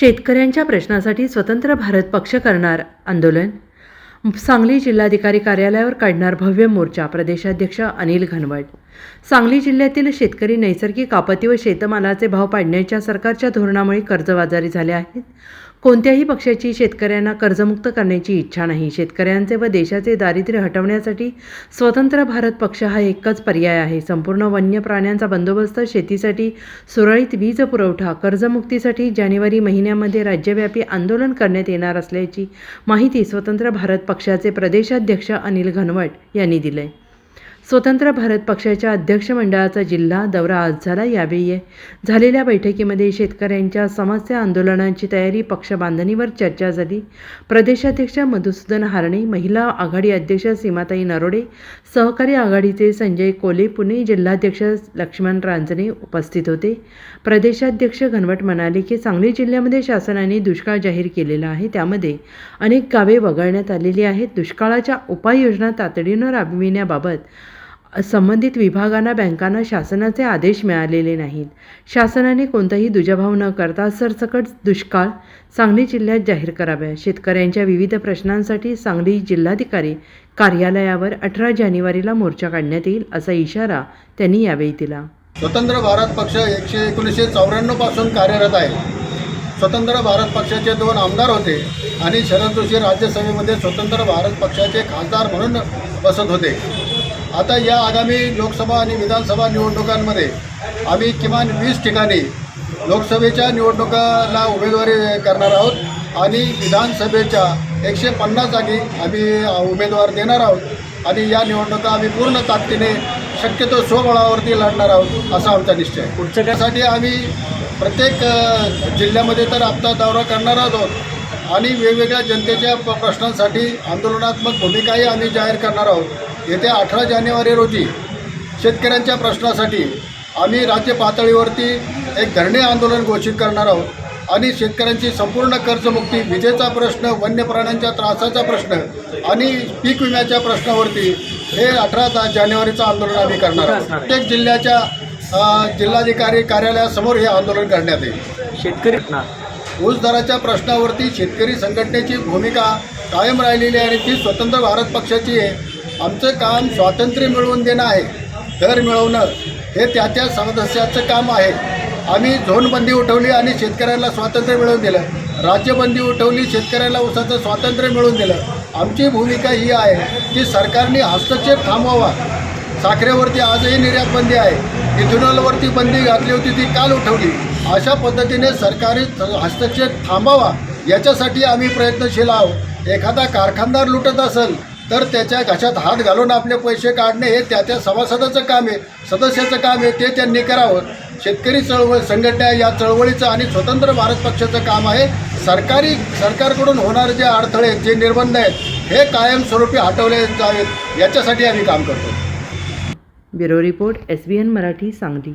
शेतकऱ्यांच्या प्रश्नासाठी स्वतंत्र भारत पक्ष करणार आंदोलन? सांगली जिल्हाधिकारी कार्यालयावर काढणार भव्य मोर्चा प्रदेशाध्यक्ष अनिल घनवट. सांगली जिल्ह्यातील शेतकरी नैसर्गिक आपत्ती व शेतमालाचे भाव पाडण्याच्या सरकारच्या धोरणामुळे कर्जबाजारी झाले आहेत. कोणत्याही पक्षाची शेतकऱ्यांना कर्जमुक्त करण्याची इच्छा नाही. शेतकऱ्यांचे व देशाचे दारिद्र्य हटवण्यासाठी स्वतंत्र भारत पक्ष हा एकच पर्याय आहे. संपूर्ण वन्य प्राण्यांचा बंदोबस्त शेतीसाठी सुरळीत वीज पुरवठा कर्जमुक्तीसाठी जानेवारी महिन्यामध्ये राज्यव्यापी आंदोलन करण्यात येणार असल्याची माहिती स्वतंत्र भारत पक्षाचे प्रदेशाध्यक्ष अनिल घनवट यांनी दिली स्वतंत्र भारत पक्षाच्या अध्यक्ष मंडळाचा जिल्हा दौरा आज झाला. यावेळी झालेल्या बैठकीमध्ये शेतकऱ्यांच्या समस्या आंदोलनांची तयारी पक्ष बांधणीवर चर्चा झाली. प्रदेशाध्यक्ष मधुसूदन हारणे महिला आघाडी अध्यक्ष सीमाताई नरोडे सहकारी आघाडीचे संजय कोले पुणे जिल्हाध्यक्ष लक्ष्मण रांजणे उपस्थित होते. प्रदेशाध्यक्ष घनवट म्हणाले की सांगली जिल्ह्यामध्ये शासनाने दुष्काळ जाहीर केलेला आहे. त्यामध्ये अनेक गावे वगळण्यात आलेली आहेत. दुष्काळाच्या उपाययोजना तातडीनं राबविण्याबाबत संबंधित विभागांना बँकांना शासनाचे आदेश मिळालेले नाहीत. शासनाने कोणताही दुजाभाव न करता सरसकट दुष्काळ सांगली जिल्ह्यात जाहीर कराव्या. शेतकऱ्यांच्या विविध प्रश्नांसाठी सांगली जिल्हाधिकारी कार्यालयावर अठरा जानेवारीला मोर्चा काढण्यात येईल असा इशारा त्यांनी यावेळी दिला. स्वतंत्र भारत पक्ष एकशे एकोणीसशे चौऱ्याण्णवपासून कार्यरत आहे. स्वतंत्र भारत पक्षाचे दोन आमदार होते आणि शरद जोशी राज्यसभेमध्ये स्वतंत्र भारत पक्षाचे खासदार म्हणून बसत होते. आता या आगामी लोकसभा आणि विधानसभा निवडणुकांमध्ये आम्ही किमान वीस ठिकाणी लोकसभेच्या निवडणुकाला उमेदवारी करणार आहोत आणि विधानसभेच्या एकशे पन्नास जागी आम्ही उमेदवार देणार आहोत. आणि या निवडणुका आम्ही पूर्ण ताकदीने शक्यतो स्वबळावरती लढणार आहोत असा आमचा निश्चय आहे. पुढचं काय? त्यासाठी आम्ही प्रत्येक जिल्ह्यामध्ये तर आमचा दौरा करणार आहोत आणि वेगवेगळ्या जनतेच्या प्रश्नांसाठी आंदोलनात्मक भूमिकाही आम्ही जाहीर करणार आहोत. येत्या अठरा जानेवारी रोजी शेतकऱ्यांच्या प्रश्नासाठी आम्ही राज्य पातळीवरती एक धरणे आंदोलन घोषित करणार आहोत आणि शेतकऱ्यांची संपूर्ण कर्जमुक्ती विजेचा प्रश्न वन्य प्राण्यांच्या त्रासाचा प्रश्न आणि पीक विम्याच्या प्रश्नावरती हे अठरा जानेवारीचं आंदोलन आम्ही करणार आहोत. प्रत्येक जिल्ह्याच्या जिल्हाधिकारी कार्यालयासमोर हे आंदोलन करण्यात येईल. शेतकरी ऊस दराच्या प्रश्नावरती शेतकरी संघटनेची भूमिका कायम राहिलेली आहे आणि ती स्वतंत्र भारत पक्षाची आहे. आमचं काम स्वातंत्र्य मिळवून देणं आहे दर मिळवणं हे त्या त्या सदस्याचं काम आहे. आम्ही झोनबंदी उठवली आणि शेतकऱ्यांना स्वातंत्र्य मिळवून दिलं. राज्यबंदी उठवली शेतकऱ्याला उसाचं स्वातंत्र्य मिळवून दिलं. आमची भूमिका ही आहे की सरकारने हस्तक्षेप थांबवावा. साखरेवरती आजही निर्यात बंदी आहे. इथेनॉलवरती बंदी घातली होती ती काल उठवली. अशा पद्धतीने सरकारी हस्तक्षेप थांबावा याच्यासाठी आम्ही प्रयत्नशील आहोत. एखादा कारखानदार लुटत असेल तर त्याच्या घशात हात घालून आपले पैसे काढणे हे त्या त्या सभासदाचं काम आहे. सदस्याचं काम आहे ते त्यांनी करावं. शेतकरी चळवळ संघटना या चळवळीचं आणि स्वतंत्र भारत पक्षाचं काम आहे. सरकारी सरकारकडून होणारे जे अडथळे जे निर्बंध आहेत हे कायमस्वरूपी हटवले जावेत. याच्यासाठी आम्ही काम करतो. Bureau report S B N Marathi Sangli.